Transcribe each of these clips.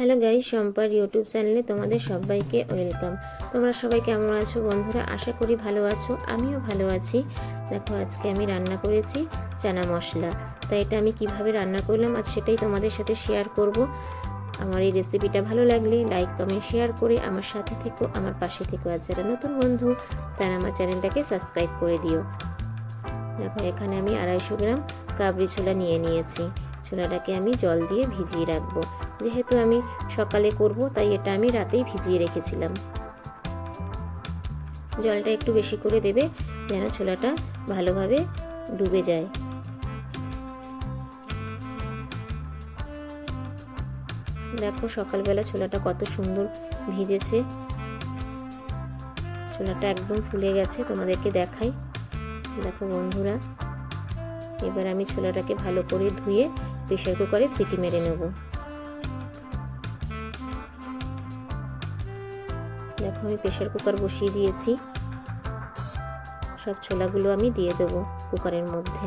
Hello guy সম্পার YouTube চ্যানেলে তোমাদের সবাইকে ওয়েলকাম। তোমরা সবাই কেমন আছো বন্ধুরা? আশা করি ভালো আছো, আমিও ভালো আছি। দেখো, আজকে আমি রান্না করেছি চানা মশলা। তাই এটা আমি কীভাবে রান্না করলাম আজ সেটাই তোমাদের সাথে শেয়ার করব। আমার এই রেসিপিটা ভালো লাগলে লাইক কমেন্ট শেয়ার করে আমার সাথে থেকো, আমার পাশে থেকো। আর যারা নতুন বন্ধু, তারা আমার চ্যানেলটাকে সাবস্ক্রাইব করে দিও। দেখো, এখানে আমি আড়াইশো গ্রাম কাবরি ছোলা নিয়ে নিয়েছি। ছোলাটাকে আমি জল দিয়ে ভিজিয়ে রাখব। যেহেতু আমি সকালে করব, তাই এটা আমি রাতেই ভিজিয়ে রেখেছিলাম। জলটা একটু বেশি করে দেবে, যেন ছোলাটা ভালোভাবে ডুবে যায়। দেখো সকালবেলা ছোলাটা কত সুন্দর ভিজেছে। ছোলাটা একদম ফুলে গেছে, তোমাদেরকে দেখাই। দেখো বন্ধুরা, এবার আমি ছোলাটাকে ভালো করে ধুয়ে প্রেশার কুকারে সিটি মেরে নেব। দেখো আমি প্রেশার কুকার বসিয়ে দিয়েছি। সব ছোলাগুলো আমি দিয়ে দেবো কুকারের মধ্যে।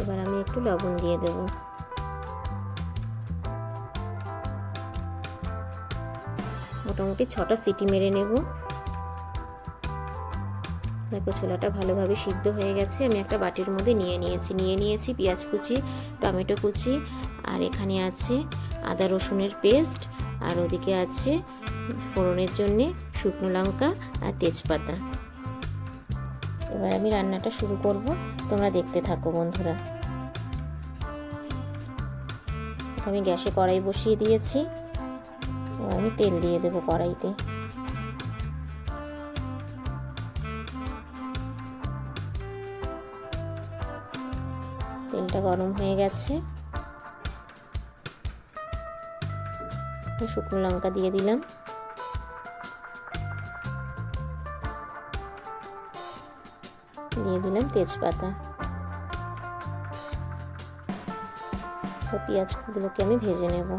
এবার আমি একটু লবণ দিয়ে দেবো। মোটামুটি ছটা সিটি মেরে নেব। দেখো ছোলাটা ভালোভাবে সিদ্ধ হয়ে গেছে। আমি একটা বাটির মধ্যে নিয়ে নিয়েছি। নিয়ে নিয়েছি পেঁয়াজ কুচি, টমেটো কুচি, আর এখানে আছে আদা রসুনের পেস্ট, আর ওদিকে আছে ফোড়নের জন্যে শুকনো লঙ্কা আর তেজপাতা। এবার আমি রান্নাটা শুরু করব। তোমরা দেখতে থাকো বন্ধুরা। আমি গ্যাসে কড়াই বসিয়ে দিয়েছি। এবার আমি তেল দিয়ে দেবো কড়াইতে। তেলটা গরম হয়ে গেছে। শুকনো লঙ্কা দিয়ে দিলাম। দিয়ে দিলাম তেজপাতা। পেঁয়াজগুলোকে আমি ভেজে নেব।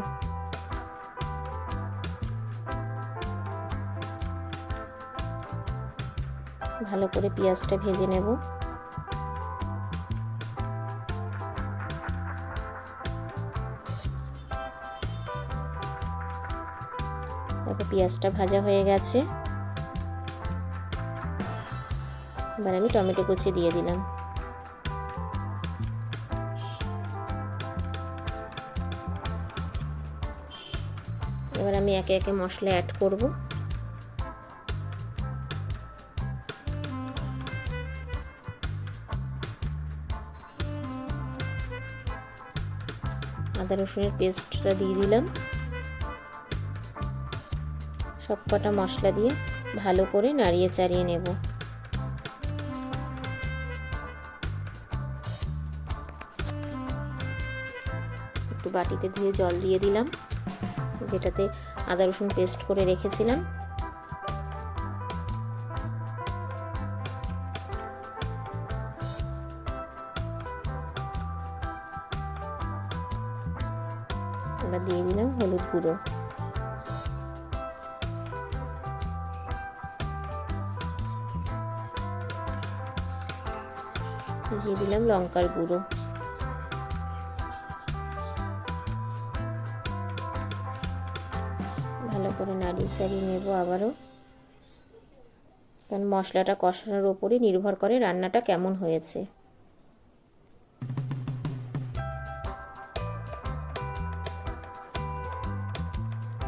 ভালো করে পেঁয়াজটা ভেজে নেব। দেখো পেঁয়াজটা ভাজা হয়ে গেছে। এবার আমি টমেটো কুচি দিয়ে দিলাম। এবার আমি একে একে মশলা অ্যাড করব। আদা রসুনের পেস্টটা দিয়ে দিলাম। সব কটা মশলা দিয়ে ভালো করে নাড়িয়ে চাড়িয়ে নেব। একটু বাটিতে ধুয়ে জল দিয়ে দিলাম, যেটাতে আদা রসুন পেস্ট করে রেখেছিলাম। দিয়ে দিলাম হলুদ গুঁড়ো। দিয়ে দিলাম লঙ্কার গুঁড়ো। ভালো করে নাড়িয়ে চাড়িয়ে নেব আবারও। কারণ মশলাটা কষানোর ওপরই নির্ভর করে রান্নাটা কেমন হয়েছে।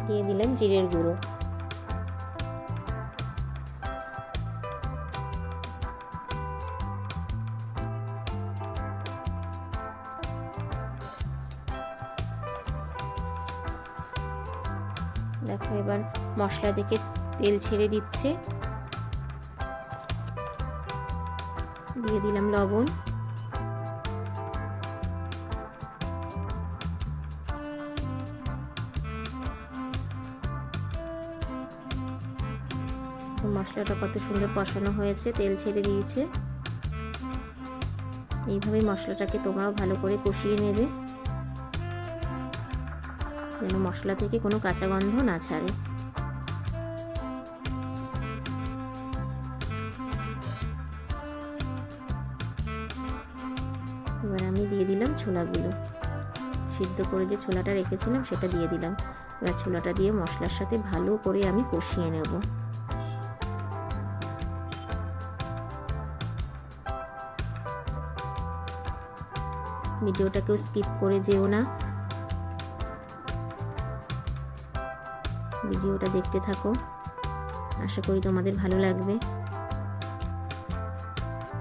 দিয়ে দিলাম জিরের গুঁড়ো। দেখো এবার মশলা থেকে তেল ছেড়ে দিচ্ছে। দিয়ে দিলাম লবণ। মশলাটা কত সুন্দর কষানো হয়েছে, তেল ছেড়ে দিয়েছে। এইভাবেই মশলাটাকে তোমরাও ভালো করে কষিয়ে নেবে। যেন মশলা থেকে কোনো কাঁচা গন্ধ না ছাড়ে। এবার আমি দিয়ে দিলাম ছোলাগুলো। সিদ্ধ করে যে ছোলাটা রেখেছিলাম সেটা দিয়ে দিলাম। এবার ছোলাটা দিয়ে মশলার সাথে ভালো করে আমি কষিয়ে নেব। ভিডিওটাকেও স্কিপ করে যেও না। ভিডিওটা দেখতে থাকো। আশা করি তোমাদের ভালো লাগবে।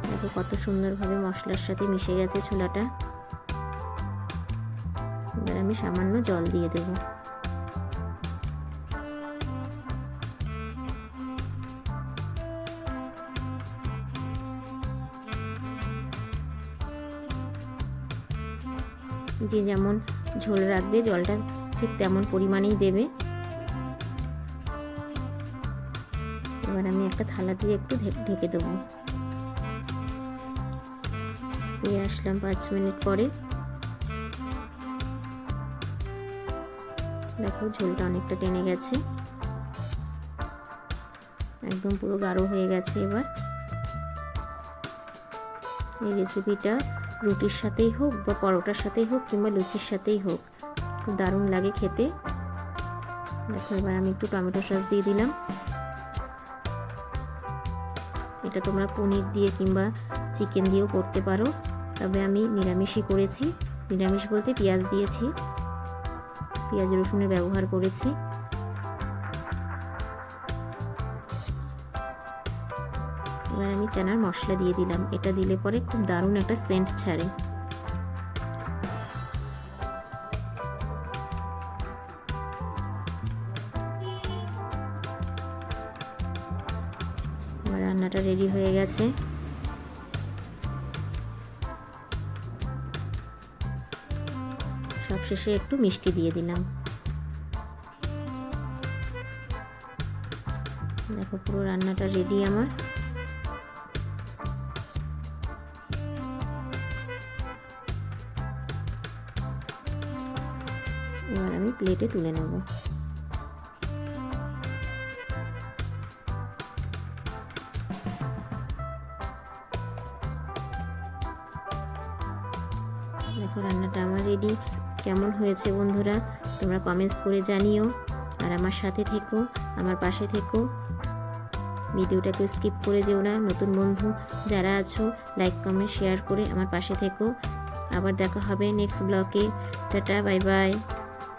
দেখো কত সুন্দরভাবে মশলার সাথে মিশে গেছে ছোলাটা। এবার আমি সামান্য জল দিয়ে দেব। যে যেমন ঝোল রাখবে, জলটা ঠিক তেমন পরিমাণেই দেবে। এবার আমি একটা থালা দিয়ে একটু ঢেকে দেবো। ফিরে আসলাম পাঁচ মিনিট পরে। দেখো ঝোলটা অনেকটা টেনে গেছে। একদম পুরো গাঢ় হয়ে গেছে এবার। এই রেসিপিটা রুটির সাথেই হোক বা পরোটার সাথেই হোক কিংবা লুচির সাথেই হোক, খুব দারুণ লাগে খেতে। দেখো এবার আমি একটু টমেটো সস দিয়ে দিলাম। এটা তোমরা পনির দিয়ে কিংবা চিকেন দিয়েও করতে পারো। তবে আমি নিরামিষই করেছি। নিরামিষ বলতে পেঁয়াজ দিয়েছি। পেঁয়াজ, রসুনের ব্যবহার করেছি। এবার আমি চানার মশলা দিয়ে দিলাম। এটা দিলে পরে খুব দারুণ একটা সেন্ট ছাড়ে। রান্নাটা রেডি হয়ে গেছে। সবশেষে একটু মিষ্টি দিয়ে দিলাম। দেখো পুরো রান্নাটা রেডি আমার। এবার আমি প্লেটে তুলে নেব। দেখো রান্নাটা আমার রেডি কেমন হয়েছে বন্ধুরা? তোমরা কমেন্টস করে জানিও। আর আমার সাথে থেকো, আমার পাশে থেকো। ভিডিওটাকে স্কিপ করে যেও না, নতুন বন্ধু যারা আছো লাইক কমেন্ট শেয়ার করে আমার পাশে থেকো। আবার দেখা হবে নেক্সট ব্লকে টাটা বাই বাই